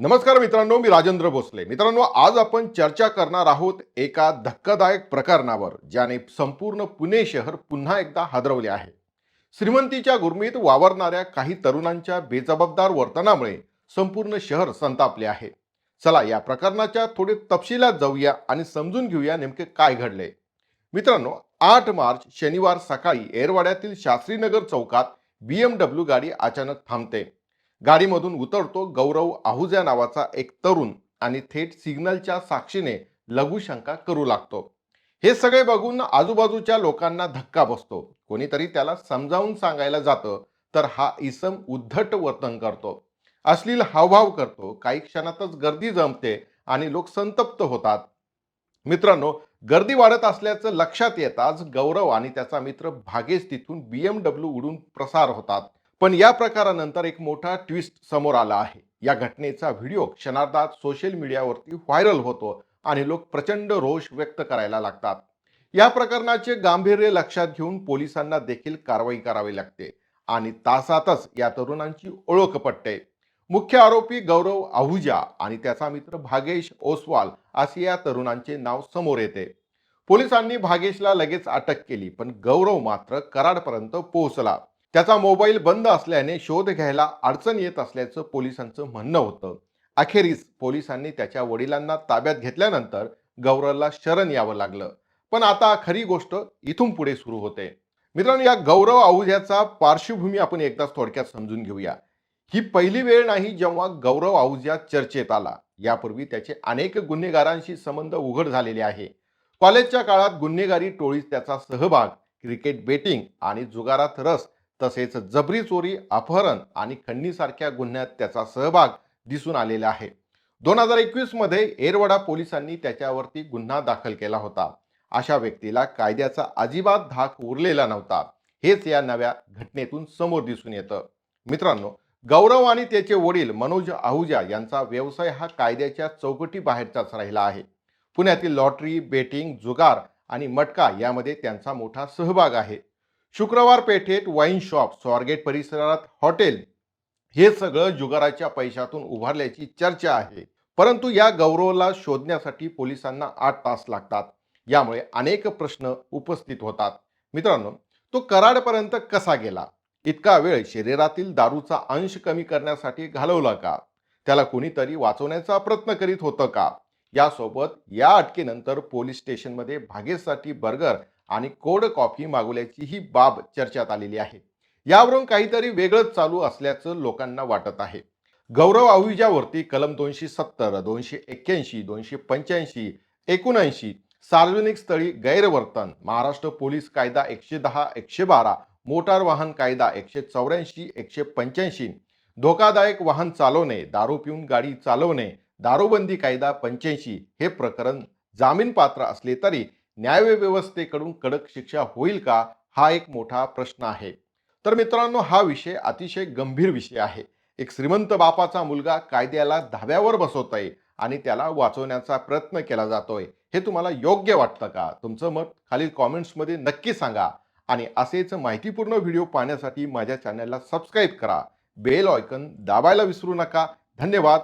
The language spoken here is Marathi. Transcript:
नमस्कार मित्रांनो मी राजेंद्र भोसले. मित्रांनो आज आपण चर्चा करणार आहोत एका धक्कादायक प्रकरणावर ज्याने संपूर्ण पुणे शहर पुन्हा एकदा हादरवले आहे. श्रीमंतीच्या गुरमीत वावरणाऱ्या काही तरुणांच्या बेजबाबदार वर्तनामुळे संपूर्ण शहर संतापले आहे. चला या प्रकरणाच्या थोडे तपशिलात जाऊया आणि समजून घेऊया नेमके काय घडले. मित्रांनो आठ मार्च शनिवार सकाळी एरवाड्यातील शास्त्रीनगर चौकात बीएमडब्ल्यू गाडी अचानक थांबते. गाडीमधून उतरतो गौरव आहुजा नावाचा एक तरुण आणि थेट सिग्नलच्या साक्षीने लघुशंका करू लागतो. हे सगळे बघून आजूबाजूच्या लोकांना धक्का बसतो. कोणीतरी त्याला समजावून सांगायला जातं तर हा इसम उद्धट वर्तन करतो. अश्लील हावभाव करतो काही क्षणातच गर्दी जमते आणि लोक संतप्त होतात. मित्रांनो गर्दी वाढत असल्याचं लक्षात येताच गौरव आणि त्याचा मित्र भागेश तिथून बीएमडब्ल्यू उडून प्रसार होतात. पण या प्रकारानंतर एक मोठा ट्विस्ट समोर आला आहे. या घटनेचा व्हिडिओ क्षणार्धात सोशल मीडियावरती व्हायरल होतो आणि लोक प्रचंड रोष व्यक्त करायला लागतात. या प्रकरणाचे गांभीर्य लक्षात घेऊन पोलिसांना देखील कारवाई करावी लागते आणि तासातच या तरुणांची ओळख पटते. मुख्य आरोपी गौरव आहुजा आणि त्याचा मित्र भागेश ओसवाल असे या तरुणांचे नाव समोर येते. पोलिसांनी भागेशला लगेच अटक केली पण गौरव मात्र कराडपर्यंत पोहोचला. त्याचा मोबाईल बंद असल्याने शोध घ्यायला अडचण येत असल्याचं पोलिसांचं म्हणणं होतं. अखेरीस पोलिसांनी त्याच्या वडिलांना ताब्यात घेतल्यानंतर गौरवला शरण यावं लागलं. पण आता खरी गोष्ट इथून पुढे सुरू होते. मित्रांनो या गौरव आहुजाचा पार्श्वभूमी आपण एकदाच थोडक्यात समजून घेऊया. ही पहिली वेळ नाही जेव्हा गौरव आहुजा चर्चेत आला. यापूर्वी त्याचे अनेक गुन्हेगारांशी संबंध उघड झालेले आहे. कॉलेजच्या काळात गुन्हेगारी टोळीत त्याचा सहभाग क्रिकेट बेटिंग आणि जुगारात रस तसेच जबरी चोरी अपहरण आणि खंडणीसारख्या गुन्ह्यात त्याचा सहभाग दिसून आलेला आहे. दोन हजार एकवीसमध्ये एरवडा पोलिसांनी त्याच्यावरती गुन्हा दाखल केला होता. अशा व्यक्तीला कायद्याचा अजिबात धाक उरलेला नव्हता. हेच या नव्या घटनेतून समोर दिसून येतं. मित्रांनो गौरव आणि त्याचे वडील मनोज आहुजा यांचा व्यवसाय हा कायद्याच्या चौकटी बाहेरचाच राहिला आहे. पुण्यातील लॉटरी बेटिंग जुगार आणि मटका यामध्ये त्यांचा मोठा सहभाग आहे. शुक्रवार पेठेत वाईन शॉप स्वारगेट परिसरात हॉटेल हे सगळं जुगाराच्या पैशातून उभारल्याची चर्चा आहे. परंतु या गौरवला शोधण्यासाठी पोलिसांना आठ तास लागतात. यामुळे अनेक प्रश्न उपस्थित होतात. मित्रांनो तो कराडपर्यंत कसा गेला? इतका वेळ शरीरातील दारूचा अंश कमी करण्यासाठी घालवला का? त्याला कोणीतरी वाचवण्याचा प्रयत्न करीत होतं का? यासोबत या अटकेनंतर पोलीस स्टेशनमध्ये भागेसाठी बर्गर आणि कोड कॉफी मागवल्याची ही बाब चर्चेत आलेली आहे. यावरून काहीतरी वेगळंच चालू असल्याचं लोकांना वाटत आहे. गौरव आहुजावरती कलम दोनशे सत्तर दोनशे एक्क्याऐंशी दोनशे पंच्याऐंशी एकोणऐंशी सार्वजनिक स्थळी गैरवर्तन महाराष्ट्र पोलीस कायदा एकशे दहा एकशे बारा मोटार वाहन कायदा एकशे चौऱ्याऐंशी एकशे पंच्याऐंशी धोकादायक वाहन चालवणे दारू पिऊन गाडी चालवणे दारूबंदी कायदा पंच्याऐंशी हे प्रकरण जामीन पात्र असले तरी न्यायव्यवस्थेकडून कडक शिक्षा होईल का हा एक मोठा प्रश्न आहे. तर मित्रांनो हा विषय अतिशय गंभीर विषय आहे. एक श्रीमंत बापाचा मुलगा कायद्याला धाव्यावर बसवत आहे आणि त्याला वाचवण्याचा प्रयत्न केला जातोय. हे तुम्हाला योग्य वाटतं का? तुमचं मत खालील कॉमेंट्समध्ये नक्की सांगा आणि असेच माहितीपूर्ण व्हिडिओ पाहण्यासाठी माझ्या चॅनलला सबस्क्राईब करा. बेल ऑयकन दाबायला विसरू नका. धन्यवाद.